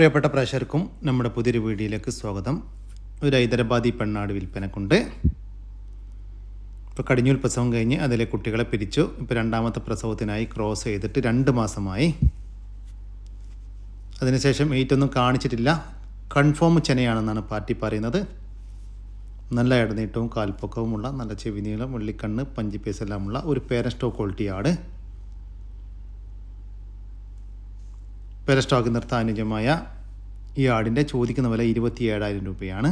പ്രിയപ്പെട്ട പ്രേക്ഷകർക്കും നമ്മുടെ പുതിയൊരു വീഡിയോയിലേക്ക് സ്വാഗതം. ഒരു ഹൈദരാബാദി പെണ്ണാട് വിൽപ്പനക്കുണ്ട്. ഇപ്പോൾ കടിഞ്ഞൂൽ പ്രസവം കഴിഞ്ഞ് അതിലെ കുട്ടികളെ പിരിച്ചു. ഇപ്പോൾ രണ്ടാമത്തെ പ്രസവത്തിനായി ക്രോസ് ചെയ്തിട്ട് രണ്ട് മാസമായി. അതിനുശേഷം ഏറ്റൊന്നും കാണിച്ചിട്ടില്ല. കൺഫേം ചെനയാണെന്നാണ് പാർട്ടി പറയുന്നത്. നല്ല ഇടനീട്ടവും കാൽപ്പൊക്കവുമുള്ള നല്ല ചെവി നീളം വെള്ളിക്കണ്ണ് പഞ്ചിപ്പേസ് എല്ലാമുള്ള ഒരു പേരൻ സ്റ്റോക്ക് ക്വാളിറ്റി ആട് പേര സ്റ്റോക്ക് നിർത്താൻ അനുജമായ ഈ ആടിന്റെ ചോദിക്കുന്ന വില ഇരുപത്തി ഏഴായിരം രൂപയാണ്.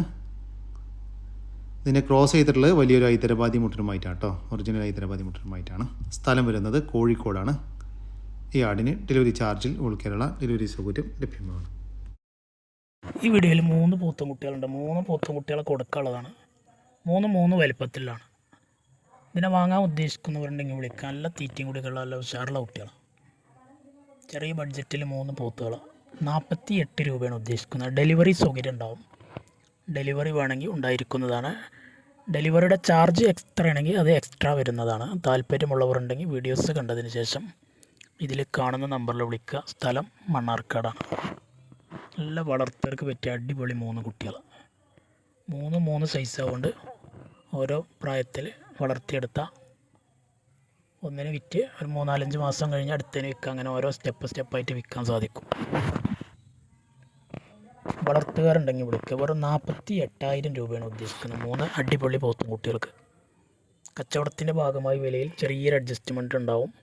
ഇതിനെ ക്രോസ് ചെയ്തിട്ടുള്ളത് വലിയൊരു ഹൈദരാബാദി മുട്ടനുമായിട്ടാണ് കേട്ടോ ഒറിജിനൽ ഹൈദരാബാദി മുട്ടനുമായിട്ടാണ്. സ്ഥലം വരുന്നത് കോഴിക്കോടാണ്. ഈ ആടിന് ഡെലിവറി ചാർജിൽ ഉൾ കേരള ഡെലിവറി സൗകര്യം ലഭ്യമാണ്. ഈ വീഡിയോയിൽ മൂന്ന് പോത്തുംകുട്ടികളുണ്ട്. മൂന്ന് പോത്തുംകുട്ടികളെ കൊടുക്കാനുള്ളതാണ്. മൂന്ന് മൂന്ന് വലിപ്പത്തിലാണ്. ഇതിനെ വാങ്ങാൻ ഉദ്ദേശിക്കുന്നവരുണ്ടെങ്കിൽ വിളിക്കാം. നല്ല തീറ്റയും കൂടിയുള്ള നല്ല ഉഷാറുള്ള കുട്ടികളാണ്. ചെറിയ ബഡ്ജറ്റിൽ മൂന്ന് പോത്തുകൾ നാൽപ്പത്തി എട്ട് രൂപയാണ് ഉദ്ദേശിക്കുന്നത്. ഡെലിവറി സൗകര്യം ഉണ്ടാവും. ഡെലിവറി വേണമെങ്കിൽ ഉണ്ടായിരിക്കുന്നതാണ്. ഡെലിവറിയുടെ ചാർജ് എക്സ്ട്രാ ആണെങ്കിൽ അത് എക്സ്ട്രാ വരുന്നതാണ്. താല്പര്യമുള്ളവരുണ്ടെങ്കിൽ വീഡിയോസ് കണ്ടതിന് ശേഷം ഇതിൽ കാണുന്ന നമ്പറിൽ വിളിക്കുക. സ്ഥലം മണ്ണാർക്കാടാണ്. നല്ല വളർത്തർക്ക് പറ്റിയ അടിപൊളി മൂന്ന് കുട്ടികൾ മൂന്ന് മൂന്ന് സൈസ് ആവുകൊണ്ട് ഓരോ പ്രായത്തിൽ വളർത്തിയെടുത്ത ഒന്നിന് വിറ്റ് ഒരു മൂന്നാലഞ്ച് മാസം കഴിഞ്ഞ് അടുത്തതിന് വിൽക്കാം അങ്ങനെ ഓരോ സ്റ്റെപ്പ് സ്റ്റെപ്പായിട്ട് വിൽക്കാൻ സാധിക്കും. വളർത്തുകാരുണ്ടെങ്കിൽ വിളിക്കുക വെറും നാൽപ്പത്തി എട്ടായിരം രൂപയാണ് ഉദ്ദേശിക്കുന്നത്. മൂന്ന് അടിപൊളി പോത്തും കുട്ടികൾക്ക്. കച്ചവടത്തിന്റെ ഭാഗമായി വിലയിൽ ചെറിയൊരു അഡ്ജസ്റ്റ്മെന്റ് ഉണ്ടാവും.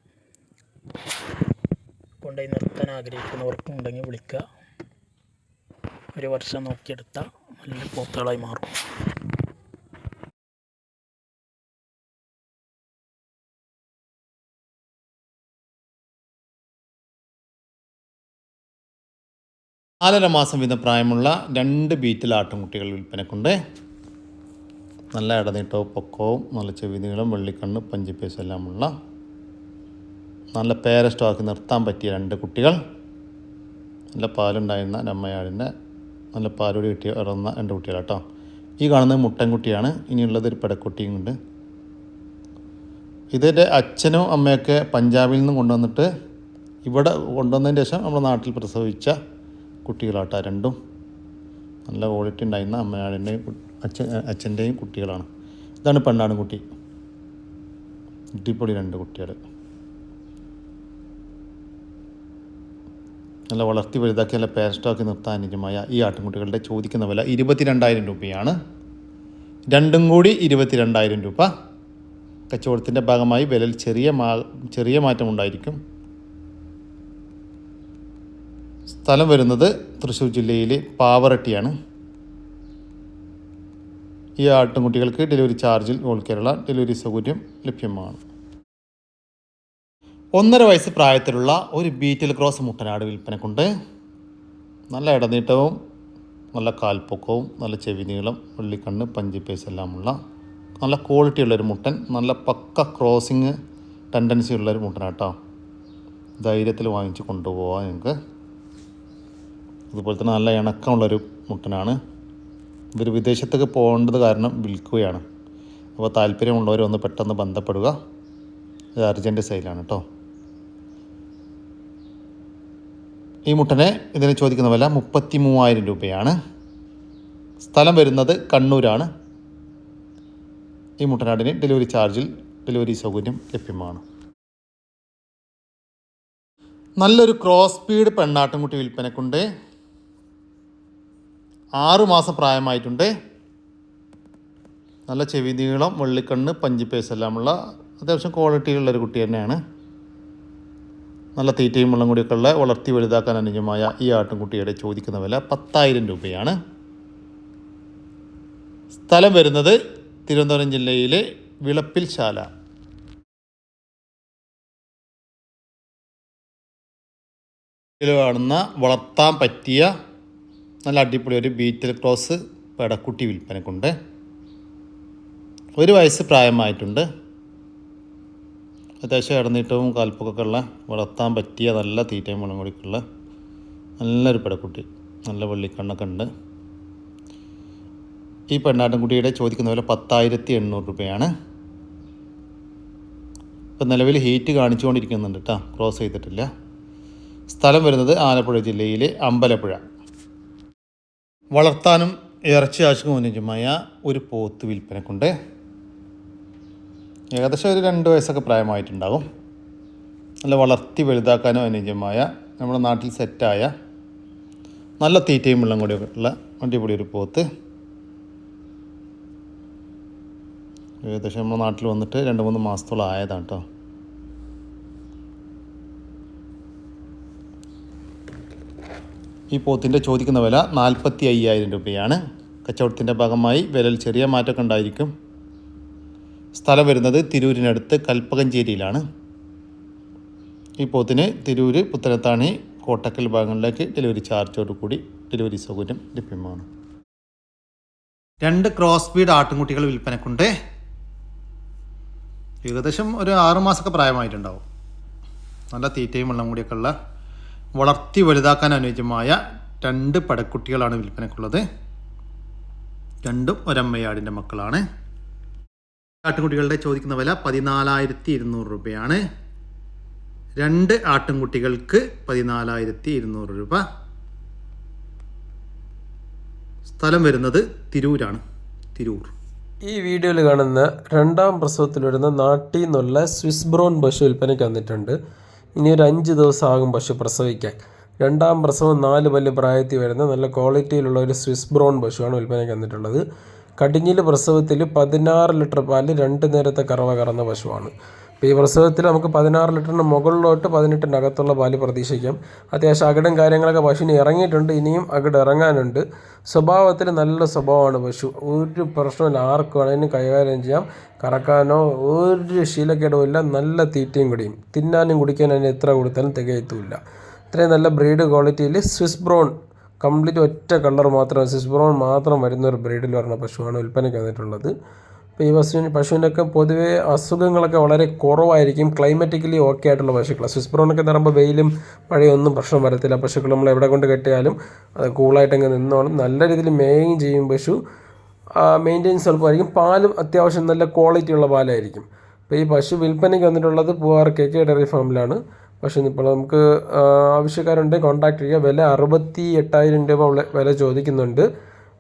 കൊണ്ടുപോയി നിർത്താൻ ആഗ്രഹിക്കുന്നവർക്കും ഉണ്ടെങ്കിൽ വിളിക്കുക. ഒരു വർഷം നോക്കിയെടുത്താൽ നല്ല പോത്തുകളായി മാറും. നാലര മാസം വീതം പ്രായമുള്ള രണ്ട് ബീറ്റിൽ ആട്ടുംകുട്ടികൾ വിൽപ്പനക്കുണ്ട്. നല്ല ഇടനീട്ടവും പൊക്കവും നല്ല ചെവിതികളും വെള്ളിക്കണ്ണ് പഞ്ചിപ്പേസും എല്ലാമുള്ള നല്ല പേര സ്റ്റോക്ക് നിർത്താൻ പറ്റിയ രണ്ട് കുട്ടികൾ. നല്ല പാലുണ്ടായിരുന്ന രമ്മയാടിന്റെ നല്ല പാലോട് കിട്ടിയ ഇറന്ന രണ്ട് കുട്ടികളാട്ടോ. ഈ കാണുന്നത് മുട്ടൻകുട്ടിയാണ്. ഇനിയുള്ളത് ഒരു പെടക്കുട്ടിയും ഉണ്ട്. ഇതിന്റെ അച്ഛനും അമ്മയൊക്കെ പഞ്ചാബിൽ നിന്ന് കൊണ്ടുവന്നിട്ട് ഇവിടെ കൊണ്ടുവന്നതിന് ശേഷം നമ്മുടെ നാട്ടിൽ പ്രസവിച്ച കുട്ടികളാട്ടോ രണ്ടും. നല്ല ക്വാളിറ്റി ഉണ്ടായിരുന്ന അമ്മയാടിന്റെയും അച്ഛൻ അച്ഛന്റെയും കുട്ടികളാണ്. ഇതാണ് പെണ്ണാടും കുട്ടി. അടിപൊളി രണ്ട് കുട്ടികൾ നല്ല വളർത്തി വലുതാക്കി നല്ല പേരസ്റ്റാക്കി നിർത്താൻ അനുജമായ ഈ ആട്ടിൻകുട്ടികളുടെ ചോദിക്കുന്ന വില ഇരുപത്തിരണ്ടായിരം രൂപയാണ്. രണ്ടും കൂടി ഇരുപത്തിരണ്ടായിരം രൂപ. കച്ചവടത്തിന്റെ ഭാഗമായി വിലയിൽ ചെറിയ മാ ചെറിയ മാറ്റം ഉണ്ടായിരിക്കും സ്ഥലം വരുന്നത് തൃശ്ശൂർ ജില്ലയിലെ പാവറട്ടിയാണ്. ഈ ആട്ടിൻകുട്ടികൾക്ക് ഡെലിവറി ചാർജിൽ ഓൾ കേരള ഡെലിവറി സൗകര്യം ലഭ്യമാണ്. ഒന്നര വയസ്സ് പ്രായത്തിലുള്ള ഒരു ബീറ്റിൽ ക്രോസ് മുട്ടനാട് വിൽപ്പനക്കുണ്ട്. നല്ല ഇടനീട്ടവും നല്ല കാൽപ്പൊക്കവും നല്ല ചെവി നീളം വെള്ളിക്കണ്ണ് പഞ്ചിപ്പേസ് എല്ലാമുള്ള നല്ല ക്വാളിറ്റി ഉള്ളൊരു മുട്ടൻ നല്ല പക്ക ക്രോസിങ് ടെൻഡൻസി ഉള്ളൊരു മുട്ടനാട്ടോ. ധൈര്യത്തിൽ വാങ്ങിച്ച് കൊണ്ടുപോകാം നിങ്ങൾക്ക് അതുപോലെ തന്നെ നല്ല ഇണക്കമുള്ളൊരു മുട്ടനാണ്. ഇവർ വിദേശത്തേക്ക് പോകേണ്ടത് കാരണം വിൽക്കുകയാണ്. അപ്പോൾ താല്പര്യമുള്ളവർ ഒന്ന് പെട്ടെന്ന് ബന്ധപ്പെടുക. ഇത് അർജന്റ് സെയിലാണ് കേട്ടോ. ഈ മുട്ടനെ ഇതിന് ചോദിക്കുന്ന വില മുപ്പത്തി മൂവായിരം രൂപയാണ്. സ്ഥലം വരുന്നത് കണ്ണൂരാണ്. ഈ മുട്ടനാടിന് ഡെലിവറി ചാർജിൽ ഡെലിവറി സൗകര്യം ലഭ്യമാണ്. നല്ലൊരു ക്രോസ് സ്പീഡ് പെണ്ണാട്ടുംകുട്ടി വിൽപ്പനക്കുണ്ട്. ആറ് മാസം പ്രായമായിട്ടുണ്ട്. നല്ല ചെവി നീളം വെള്ളിക്കണ്ണ് പഞ്ചിപ്പേസ് എല്ലാമുള്ള അത്യാവശ്യം ക്വാളിറ്റിയുള്ളൊരു കുട്ടി തന്നെയാണ്. നല്ല തീറ്റയും വെള്ളം കൂടിയൊക്കെ ഉള്ള വളർത്തി വലുതാക്കാൻ അനുജമായ ഈ ആട്ടിൻകുട്ടിയുടെ ചോദിക്കുന്ന വില പത്തായിരം രൂപയാണ്. സ്ഥലം വരുന്നത് തിരുവനന്തപുരം ജില്ലയിലെ വിളപ്പിൽ ശാല. കാണുന്ന വളർത്താൻ പറ്റിയ നല്ല അടിപൊളി ഒരു ബീറ്റൽ ക്രോസ് പെടക്കുട്ടി വിൽപ്പനക്കുണ്ട്. ഒരു വയസ്സ് പ്രായമായിട്ടുണ്ട്. അത്യാവശ്യം ഇടനീട്ടവും കാൽപ്പൊക്കെ ഉള്ള വളർത്താൻ പറ്റിയ നല്ല തീറ്റയും വളം കൂടിക്കുള്ള നല്ലൊരു പെടക്കുട്ടി നല്ല വെള്ളിക്കണ്ണൊക്കെ ഉണ്ട്. ഈ പെണ്ണാട്ടിൻകുട്ടിയുടെ ചോദിക്കുന്ന വില പത്തായിരത്തി എണ്ണൂറ് രൂപയാണ്. ഇപ്പം നിലവിൽ ഹീറ്റ് കാണിച്ചുകൊണ്ടിരിക്കുന്നുണ്ട് കേട്ടോ ക്രോസ് ചെയ്തിട്ടില്ല. സ്ഥലം വരുന്നത് ആലപ്പുഴ ജില്ലയിലെ അമ്പലപ്പുഴ. വളർത്താനും ഇറച്ചി ആവശ്യം അനുജമായ ഒരു പോത്ത് വിൽപ്പനക്കുണ്ട്. ഏകദേശം ഒരു രണ്ട് വയസ്സൊക്കെ പ്രായമായിട്ടുണ്ടാകും. നല്ല വളർത്തി വലുതാക്കാനും അനുയോജ്യമായ നമ്മുടെ നാട്ടിൽ സെറ്റായ നല്ല തീറ്റയും വെള്ളം കൂടി ഉള്ള അടിപൊളി ഒരു പോത്ത്. ഏകദേശം നമ്മുടെ നാട്ടിൽ വന്നിട്ട് രണ്ട് മൂന്ന് മാസത്തോളം ആയതാണ് കേട്ടോ ഈ പോത്തിന്റെ ചോദിക്കുന്ന വില നാൽപ്പത്തി അയ്യായിരം രൂപയാണ്. കച്ചവടത്തിന്റെ ഭാഗമായി വിലയിൽ ചെറിയ മാറ്റമൊക്കെ ഉണ്ടായിരിക്കും. സ്ഥലം വരുന്നത് തിരൂരിനടുത്ത് കൽപ്പകഞ്ചേരിയിലാണ്. ഈ പോത്തിന് തിരൂര് പുത്തനത്താണി കോട്ടക്കൽ ഭാഗങ്ങളിലേക്ക് ഡെലിവറി ചാർജോടുകൂടി ഡെലിവറി സൗകര്യം ലഭ്യമാണ്. രണ്ട് ക്രോസ് ബീഡ് ആട്ടുംകുട്ടികൾ വിൽപ്പനക്കുണ്ട്. ഏകദേശം ഒരു ആറുമാസമൊക്കെ പ്രായമായിട്ടുണ്ടാവും. നല്ല തീറ്റയും വെള്ളം കൂടിയൊക്കെ ഉള്ള വളർത്തി വലുതാക്കാൻ അനുയോജ്യമായ രണ്ട് പടക്കുട്ടികളാണ് വിൽപ്പനക്കുള്ളത് രണ്ടും ഒരമ്മയാടിന്റെ മക്കളാണ്. ആട്ടുംകുട്ടികളുടെ ചോദിക്കുന്ന വില പതിനാലായിരത്തി ഇരുന്നൂറ് രൂപയാണ്. രണ്ട് ആട്ടുംകുട്ടികൾക്ക് പതിനാലായിരത്തി ഇരുന്നൂറ് രൂപ. സ്ഥലം വരുന്നത് തിരൂരാണ്. തിരൂർ. ഈ വീഡിയോയിൽ കാണുന്ന രണ്ടാം പ്രസവത്തിൽ വരുന്ന നാട്ടിൽ നിന്നുള്ള സ്വിസ് ബ്രോൺ പശു വിൽപ്പനയ്ക്ക് വന്നിട്ടുണ്ട്. ഇനി ഒരു അഞ്ച് ദിവസം ആകും പശു പ്രസവിക്കാൻ. രണ്ടാം പ്രസവം നാല് പല്ല് പ്രായത്തിൽ വരുന്ന നല്ല ക്വാളിറ്റിയിലുള്ള ഒരു സ്വിസ് ബ്രൗൺ പശുവാണ് വിൽപ്പനയ്ക്ക് വന്നിട്ടുള്ളത്. കടിഞ്ഞിൽ പ്രസവത്തിൽ പതിനാറ് ലിറ്റർ പാൽ രണ്ട് നേരത്തെ കറവ കറന്ന പശുവാണ്. അപ്പോൾ ഈ പ്രസവത്തിൽ നമുക്ക് പതിനാറ് ലിറ്ററിന് മുകളിലോട്ട് പതിനെട്ടിന്റെ അകത്തുള്ള പാൽ പ്രതീക്ഷിക്കാം. അത്യാവശ്യം അകിടും കാര്യങ്ങളൊക്കെ പശുവിന് ഇറങ്ങിയിട്ടുണ്ട് ഇനിയും അകിട് ഇറങ്ങാനുണ്ട്. സ്വഭാവത്തിൽ നല്ല സ്വഭാവമാണ് പശു. ഒരു പ്രശ്നമില്ല ആർക്ക് വേണമെങ്കിലും കൈകാര്യം ചെയ്യാം. കറക്കാനോ ഒരു ശീലക്കേടോ ഇല്ല നല്ല തീറ്റയും കുടിയും. തിന്നാനും കുടിക്കാനും അതിന് എത്ര കൊടുത്താലും തികയത്തുമില്ല. ഇത്രയും നല്ല ബ്രീഡ് ക്വാളിറ്റിയിൽ സ്വിസ് ബ്രൗൺ കംപ്ലീറ്റ് ഒറ്റ കളർ മാത്രം സ്വിസ് ബ്രൗൺ മാത്രം വരുന്ന ഒരു ബ്രീഡിൽ വരുന്ന പശുവാണ് വിൽപ്പനയ്ക്ക് വന്നിട്ടുള്ളത്. അപ്പോൾ ഈ പശുവിന് പശുവിനൊക്കെ പൊതുവേ അസുഖങ്ങളൊക്കെ വളരെ കുറവായിരിക്കും. ക്ലൈമറ്റിക്കലി ഓക്കെ ആയിട്ടുള്ള പശുക്കൾ സ്വിസ് ബ്രോണൊക്കെ എന്ന് പറയുമ്പോൾ വെയിലും മഴയൊന്നും പ്രശ്നം വരത്തില്ല. പശുക്കൾ നമ്മൾ എവിടെ കൊണ്ട് കെട്ടിയാലും അത് കൂളായിട്ടങ്ങ് നിന്നോളും നല്ല രീതിയിൽ മേയും ചെയ്യും പശു. മെയിന്റെനൻസ് എളുപ്പമായിരിക്കും പാലും അത്യാവശ്യം നല്ല ക്വാളിറ്റി ഉള്ള പാലായിരിക്കും. അപ്പോൾ ഈ പശു വിൽപ്പനയ്ക്ക് വന്നിട്ടുള്ളത് പൂവാർ കെ കെ ഡയറി ഫാമിലാണ്. പക്ഷേ ഇപ്പോൾ നമുക്ക് ആവശ്യക്കാരുണ്ടെങ്കിൽ കോൺടാക്ട് ചെയ്യുക വില അറുപത്തി എട്ടായിരം രൂപ വില ചോദിക്കുന്നുണ്ട്.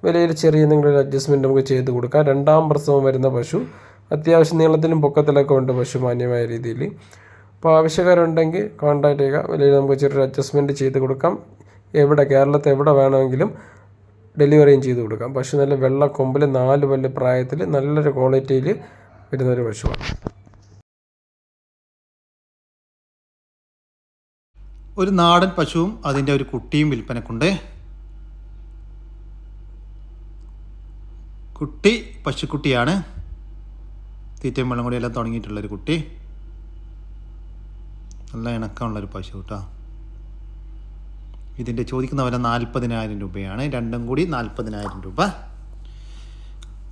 വിലയിൽ ചെറിയ എന്തെങ്കിലും അഡ്ജസ്റ്റ്മെന്റ് നമുക്ക് ചെയ്ത് കൊടുക്കാം. രണ്ടാം പ്രസവം വരുന്ന പശു അത്യാവശ്യം നീളത്തിലും പൊക്കത്തിലൊക്കെ ഉണ്ട് പശു മാന്യമായ രീതിയിൽ. അപ്പോൾ ആവശ്യക്കാരുണ്ടെങ്കിൽ കോൺടാക്ട് ചെയ്യുക. വിലയിൽ നമുക്ക് ചെറിയൊരു അഡ്ജസ്റ്റ്മെന്റ് ചെയ്ത് കൊടുക്കാം. എവിടെ കേരളത്തിൽ എവിടെ വേണമെങ്കിലും ഡെലിവറിയും ചെയ്ത് കൊടുക്കാം. പശു നല്ല വെള്ള കൊമ്പിൽ നാല് പല്ല് പ്രായത്തിൽ നല്ലൊരു ക്വാളിറ്റിയിൽ വരുന്നൊരു പശുവാണ്. ഒരു നാടൻ പശുവും അതിന്റെ ഒരു കുട്ടിയും വിൽപ്പനക്കുണ്ട്. കുട്ടി പശുക്കുട്ടിയാണ്. തീറ്റയും വെള്ളം കൂടി എല്ലാം തുടങ്ങിയിട്ടുള്ളൊരു കുട്ടി. നല്ല ഇണക്കമുള്ളൊരു പശു കേട്ടോ. ഇതിന്റെ ചോദിക്കുന്ന വില നാൽപ്പതിനായിരം രൂപയാണ്. രണ്ടും കൂടി നാൽപ്പതിനായിരം രൂപ.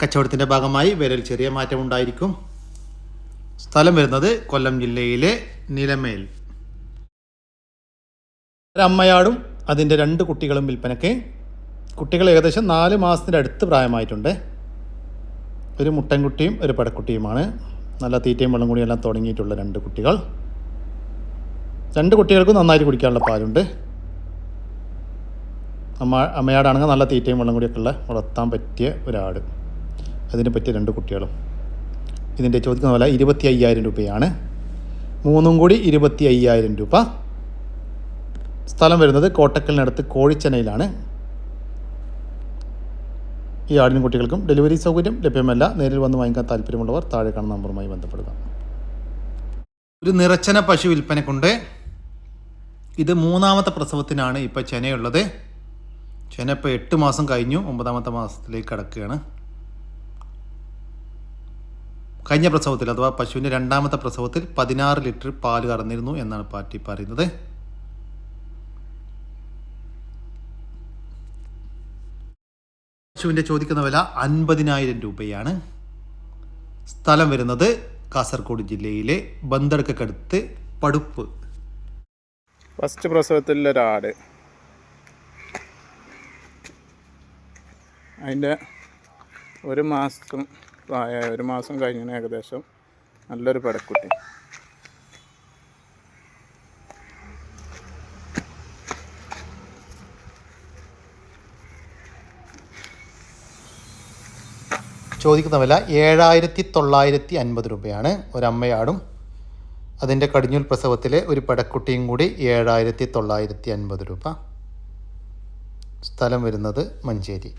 കച്ചവടത്തിന്റെ ഭാഗമായി വിലയിൽ ചെറിയ മാറ്റം ഉണ്ടായിരിക്കും. സ്ഥലം വരുന്നത് കൊല്ലം ജില്ലയിലെ നിലമേൽ. ഒരമ്മയാടും അതിന്റെ രണ്ട് കുട്ടികളും വിൽപ്പനയ്ക്ക്. കുട്ടികൾ ഏകദേശം നാല് മാസത്തിന്റെ അടുത്ത് പ്രായമായിട്ടുണ്ട്. ഒരു മുട്ടൻകുട്ടിയും ഒരു പടക്കുട്ടിയുമാണ്. നല്ല തീറ്റയും വെള്ളം കൂടി എല്ലാം തുടങ്ങിയിട്ടുള്ള രണ്ട് കുട്ടികൾ. രണ്ട് കുട്ടികൾക്കും നന്നായിട്ട് കുടിക്കാനുള്ള പാലുണ്ട്. അമ്മ അമ്മയാടാണെങ്കിൽ നല്ല തീറ്റയും വെള്ളം കൂടിയൊക്കെ ഉള്ള വളർത്താൻ പറ്റിയ ഒരാട്. അതിന് പറ്റിയ രണ്ട് കുട്ടികളും. ഇതിന്റെ ചോദിക്കുന്ന പോലെ ഇരുപത്തി അയ്യായിരം രൂപയാണ്. മൂന്നും കൂടി ഇരുപത്തി അയ്യായിരം രൂപ. സ്ഥലം വരുന്നത് കോട്ടക്കലിനടുത്ത് കോഴിച്ചനയിലാണ് ഈ ആടിനും കുട്ടികൾക്കും ഡെലിവറി സൗകര്യം ലഭ്യമല്ല. നേരിൽ വന്ന് വാങ്ങിക്കാൻ താല്പര്യമുള്ളവർ താഴെ കാണുന്ന നമ്പറുമായി ബന്ധപ്പെടുക. ഒരു നിറച്ചന പശു വിൽപ്പനക്കുണ്ട് ഇത് മൂന്നാമത്തെ പ്രസവത്തിനാണ് ഇപ്പോൾ ചെനയുള്ളത്. ചെന ഇപ്പോൾ എട്ട് മാസം കഴിഞ്ഞു ഒമ്പതാമത്തെ മാസത്തിലേക്ക് കടക്കുകയാണ്. കഴിഞ്ഞ പ്രസവത്തിൽ അഥവാ പശുവിന്റെ രണ്ടാമത്തെ പ്രസവത്തിൽ പതിനാറ് ലിറ്റർ പാൽ കറന്നിരുന്നു എന്നാണ് പാർട്ടി പറയുന്നത്. പശുവിന്റെ ചോദിക്കുന്ന വില അൻപതിനായിരം രൂപയാണ്. സ്ഥലം വരുന്നത് കാസർഗോഡ് ജില്ലയിലെ ബന്തടക്കടുത്ത് പടുപ്പ്. ഫസ്റ്റ് പ്രസവത്തിൽ ഒരാട്. അതിന്റെ ഒരു മാസം ഒരു മാസം കഴിഞ്ഞ ഏകദേശം നല്ലൊരു പടക്കുട്ടി. ചോദിക്കുന്ന വില ഏഴായിരത്തി തൊള്ളായിരത്തി അൻപത് രൂപയാണ്. ഒരമ്മയാടും അതിന്റെ കടിഞ്ഞൂൽ പ്രസവത്തിലെ ഒരു പടക്കുട്ടിയും കൂടി ഏഴായിരത്തി തൊള്ളായിരത്തി അൻപത് രൂപ. സ്ഥലം വരുന്നത് മഞ്ചേരി.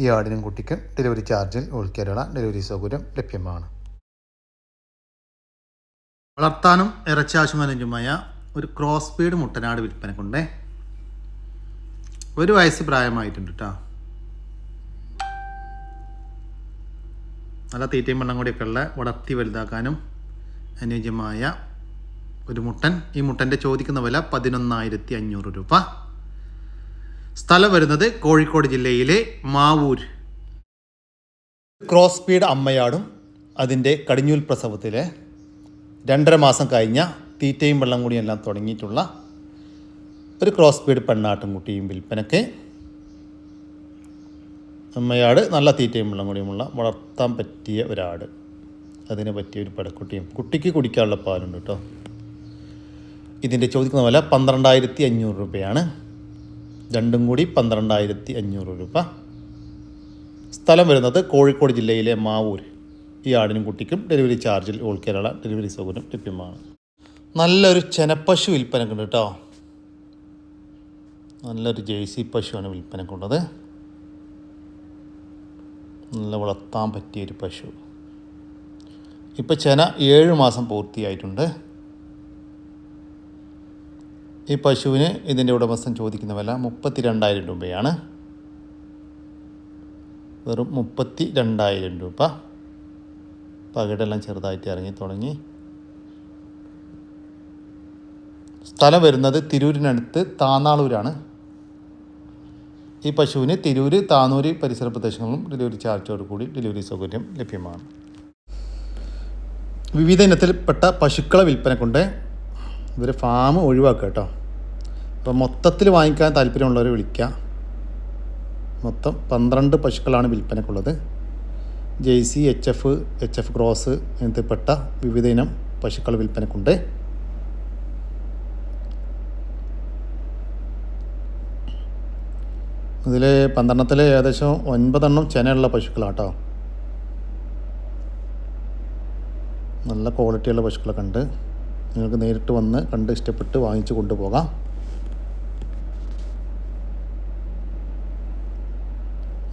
ഈ ആടിനും കുട്ടിക്കും ഡെലിവറി ചാർജിൽ ഓൾ കേരള ഡെലിവറി സൗകര്യം ലഭ്യമാണ്. വളർത്താനും ഇറച്ചാശുമാനുമായ ഒരു ക്രോസ് ബീഡ് മുട്ടനാട് വിൽപ്പനക്കുണ്ടേ. ഒരു വയസ്സ് പ്രായമായിട്ടുണ്ട് കേട്ടോ നല്ല തീറ്റയും വെള്ളം കൂടിയൊക്കെ ഉള്ള വളർത്തി വലുതാക്കാനും അനുയോജ്യമായ ഒരു മുട്ടൻ. ഈ മുട്ടന്റെ ചോദിക്കുന്ന വില പതിനൊന്നായിരത്തി അഞ്ഞൂറ് രൂപ. സ്ഥലം വരുന്നത് കോഴിക്കോട് ജില്ലയിലെ മാവൂർ. ക്രോസ് സ്പീഡ് അമ്മയാടും അതിന്റെ കടിഞ്ഞൂൽ പ്രസവത്തിലെ രണ്ടര മാസം കഴിഞ്ഞ തീറ്റയും വെള്ളം കൂടിയും എല്ലാം തുടങ്ങിയിട്ടുള്ള ഒരു ക്രോസ് സ്പീഡ് പെണ്ണാട്ടും കുട്ടിയും വിൽപ്പനയ്ക്ക് അമ്മയാട് നല്ല തീറ്റയും വെള്ളം കൂടിയുമുള്ള വളർത്താൻ പറ്റിയ ഒരാട്. അതിനെ പറ്റിയ ഒരു പടക്കുട്ടിയും കുട്ടിക്ക് കുടിക്കാനുള്ള പാലുണ്ട് കേട്ടോ. ഇതിന്റെ ചോദിക്കുന്ന വില പന്ത്രണ്ടായിരത്തി അഞ്ഞൂറ് രൂപയാണ്. രണ്ടും കൂടി പന്ത്രണ്ടായിരത്തി അഞ്ഞൂറ് രൂപ. സ്ഥലം വരുന്നത് കോഴിക്കോട് ജില്ലയിലെ മാവൂർ ഈ ആടിനും കുട്ടിക്കും ഡെലിവറി ചാർജിൽ ഓൾ കേരള ഡെലിവറി സൗകര്യം ലഭ്യമാണ്. നല്ലൊരു ചെനപ്പശു വിൽപ്പനക്കുണ്ട് കേട്ടോ. നല്ലൊരു ജേഴ്സി പശുവാണ് വിൽപ്പനക്കുള്ളത്. നല്ല വളർത്താൻ പറ്റിയൊരു പശു. ഇപ്പോൾ ചെന ഏഴ് മാസം പൂർത്തിയായിട്ടുണ്ട്. ഈ പശുവിന് ഇതിന്റെ ഉടമസ്ഥൻ ചോദിക്കുന്ന വില മുപ്പത്തി രണ്ടായിരം രൂപയാണ്. വെറും മുപ്പത്തി രണ്ടായിരം രൂപ. പകടെല്ലാം ചെറുതായിട്ട് ഇറങ്ങി തുടങ്ങി. സ്ഥലം വരുന്നത് തിരൂരിനടുത്ത് താന്നാളൂരാണ്. ഈ പശുവിന് തിരൂര് താനൂര് പരിസര പ്രദേശങ്ങളിലും ഡെലിവറി ചാർജോട് കൂടി ഡെലിവറി സൗകര്യം ലഭ്യമാണ്. വിവിധ ഇനത്തിൽപ്പെട്ട പശുക്കളെ വിൽപ്പന കൊണ്ട് ഇവർ ഫാം ഒഴിവാക്കുക കേട്ടോ. അപ്പോൾ മൊത്തത്തിൽ വാങ്ങിക്കാൻ താല്പര്യമുള്ളവർ വിളിക്കുക. മൊത്തം പന്ത്രണ്ട് പശുക്കളാണ് വിൽപ്പനക്കുള്ളത്. Jaicy H F H F cross എന്നിൽപ്പെട്ട വിവിധ ഇനം പശുക്കൾ വിൽപ്പനക്കുണ്ട്. ഇതിൽ പന്ത്രണ്ടത്തിൽ ഏകദേശം ഒൻപതെണ്ണം ചെനയുള്ള പശുക്കളാട്ടോ. നല്ല ക്വാളിറ്റിയുള്ള പശുക്കളൊക്കെ ഉണ്ട്. നിങ്ങൾക്ക് നേരിട്ട് വന്ന് കണ്ട് ഇഷ്ടപ്പെട്ട് വാങ്ങിച്ച് കൊണ്ടുപോകാം.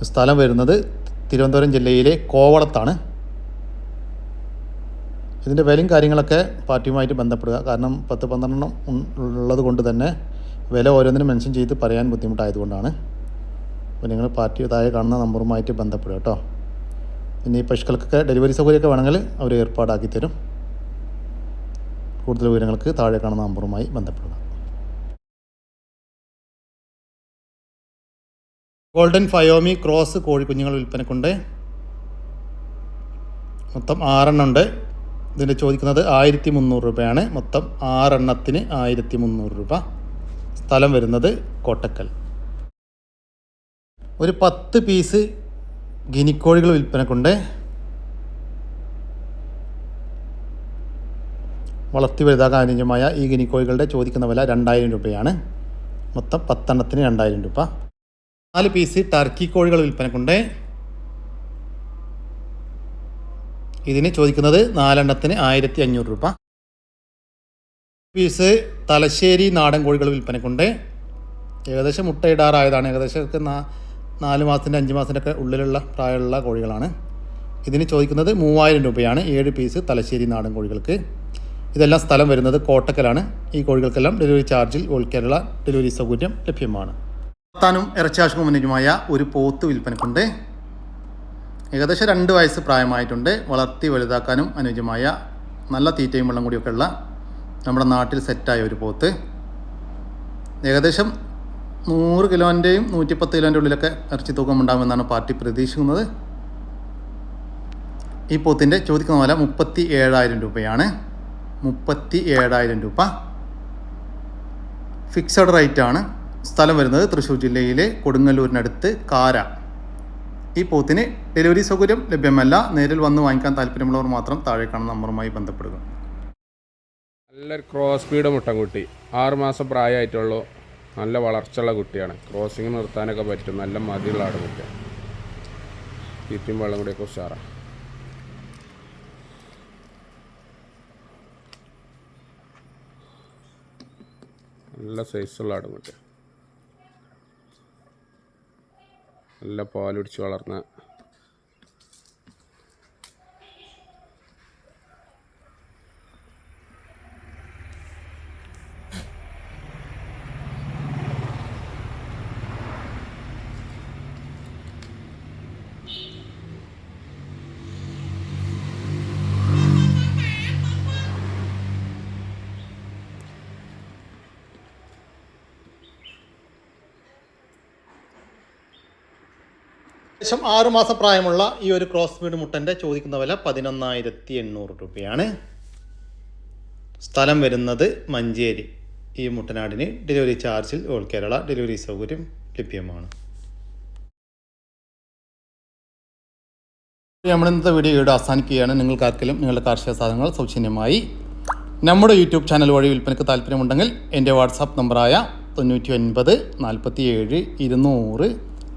സ്ഥലം വരുന്നത് തിരുവനന്തപുരം ജില്ലയിലെ കോവളത്താണ്. ഇതിന്റെ വിലയും കാര്യങ്ങളൊക്കെ പാർട്ടിയുമായിട്ട് ബന്ധപ്പെടുക. കാരണം പത്ത് പന്ത്രണ്ടെണ്ണം ഉള്ളത് കൊണ്ട് തന്നെ വില ഓരോന്നിനും മെൻഷൻ ചെയ്ത് പറയാൻ ബുദ്ധിമുട്ടായതുകൊണ്ടാണ്. അപ്പോൾ നിങ്ങൾ പാർട്ടി താഴെ കാണുന്ന നമ്പറുമായിട്ട് ബന്ധപ്പെടുക കേട്ടോ. പിന്നെ ഈ പശുക്കൾക്കൊക്കെ ഡെലിവറി സൗകര്യമൊക്കെ വേണമെങ്കിൽ അവർ ഏർപ്പാടാക്കി തരും. കൂടുതൽ വിവരങ്ങൾക്ക് താഴെ കാണുന്ന നമ്പറുമായി ബന്ധപ്പെടുക. ഗോൾഡൻ ഫയോമി ക്രോസ് കോഴിക്കുഞ്ഞുങ്ങൾ വിൽപ്പനക്കുണ്ട്. മൊത്തം ആറെണ്ണം ഉണ്ട്. ഇതിന്റെ ചോദിക്കുന്നത് ആയിരത്തി മുന്നൂറ് രൂപയാണ്. മൊത്തം ആറെണ്ണത്തിന് ആയിരത്തി മുന്നൂറ് രൂപ. സ്ഥലം വരുന്നത് കോട്ടക്കൽ. ഒരു പത്ത് പീസ് ഗിനിക്കോഴികൾ വിൽപ്പനക്കുണ്ട് വളർത്തി വലുതാകാൻ അനുയോജ്യമായ ഈ ഗിനിക്കോഴികളുടെ ചോദിക്കുന്ന വില രണ്ടായിരം രൂപയാണ്. മൊത്തം പത്തെണ്ണത്തിന് രണ്ടായിരം രൂപ. നാല് പീസ് ടർക്കി കോഴികൾ വിൽപ്പനക്കുണ്ട് ഇതിന് ചോദിക്കുന്നത് നാലെണ്ണത്തിന് ആയിരത്തി അഞ്ഞൂറ് രൂപ. പീസ് തലശ്ശേരി നാടൻ കോഴികൾ വിൽപ്പനക്കുണ്ട് ഏകദേശം മുട്ടയിടാറായതാണ്. ഏകദേശം നാല് മാസത്തിന്റെ അഞ്ച് മാസത്തിന്റെ ഒക്കെ ഉള്ളിലുള്ള പ്രായമുള്ള കോഴികളാണ്. ഇതിന് ചോദിക്കുന്നത് മൂവായിരം രൂപയാണ് ഏഴ് പീസ് തലശ്ശേരി നാടൻ കോഴികൾക്ക്. ഇതെല്ലാം സ്ഥലം വരുന്നത് കോട്ടക്കലാണ്. ഈ കോഴികൾക്കെല്ലാം ഡെലിവറി ചാർജിൽ ഓൾ കേരള ഡെലിവറി സൗകര്യം ലഭ്യമാണ്. ഇറച്ചാശുക്കും അനുയോജ്യമായ ഒരു പോത്ത് വിൽപ്പനക്കുണ്ട്. ഏകദേശം രണ്ട് വയസ്സ് പ്രായമായിട്ടുണ്ട്. വളർത്തി വലുതാക്കാനും അനുയോജ്യമായ നല്ല തീറ്റയും വെള്ളം കൂടിയൊക്കെ ഉള്ള നമ്മുടെ നാട്ടിൽ സെറ്റായ ഒരു പോത്ത്. ഏകദേശം നൂറ് കിലോന്റെയും നൂറ്റിപ്പത്ത് കിലോന്റെ ഉള്ളിലൊക്കെ ഇറച്ചി തൂക്കം ഉണ്ടാകുമെന്നാണ് പാർട്ടി പ്രതീക്ഷിക്കുന്നത്. ഈ പോത്തിന്റെ ചോദിക്കുന്ന വില മുപ്പത്തി ഏഴായിരം രൂപയാണ്. മുപ്പത്തി ഏഴായിരം രൂപ. ഫിക്സഡ് റേറ്റ് ആണ്. സ്ഥലം വരുന്നത് തൃശ്ശൂർ ജില്ലയിലെ കൊടുങ്ങല്ലൂരിനടുത്ത് കാര. ഈ പോത്തിന് ഡെലിവറി സൗകര്യം ലഭ്യമല്ല. നേരിൽ വന്ന് വാങ്ങിക്കാൻ താല്പര്യമുള്ളവർ മാത്രം താഴെ കാണുന്ന നമ്പറുമായി ബന്ധപ്പെടുക. നല്ലൊരു ക്രോസ് സ്പീഡ് മുട്ടൻകുട്ടി. ആറ് മാസം പ്രായമായിട്ടുള്ളൂ. നല്ല വളർച്ചയുള്ള കുട്ടിയാണ്. ക്രോസിങ് നിർത്താനൊക്കെ പറ്റും. നല്ല മതിയുള്ള ആടുകുട്ടിയാണ് തീറ്റയും വെള്ളം കൂടിയൊക്കെ ഉഷാറാണ് നല്ല സൈസുള്ള ആടുമുട്ട നല്ല പാലുടിച്ച് വളർന്ന ഏകദേശം ആറ് മാസം പ്രായമുള്ള ഈ ഒരു ക്രോസ് ബ്രീഡ് മുട്ടന്റെ ചോദിക്കുന്ന വില പതിനൊന്നായിരത്തി എണ്ണൂറ് രൂപയാണ്. സ്ഥലം വരുന്നത് മഞ്ചേരി. ഈ മുട്ടനാടിന് ഡെലിവറി ചാർജിൽ ഓൾ കേരള ഡെലിവറി സൗകര്യം ലഭ്യമാണ്. നമ്മൾ ഇന്നത്തെ വീഡിയോ ഇവിടെ അവസാനിക്കുകയാണ്. നിങ്ങൾക്കാർക്കെങ്കിലും നിങ്ങളുടെ കാർഷിക സാധനങ്ങൾ സൗജന്യമായി നമ്മുടെ യൂട്യൂബ് ചാനൽ വഴി വിൽപ്പനയ്ക്ക് താല്പര്യമുണ്ടെങ്കിൽ എന്റെ വാട്സാപ്പ് നമ്പറായ തൊണ്ണൂറ്റി ഒൻപത് നാൽപ്പത്തി ഏഴ് ഇരുന്നൂറ്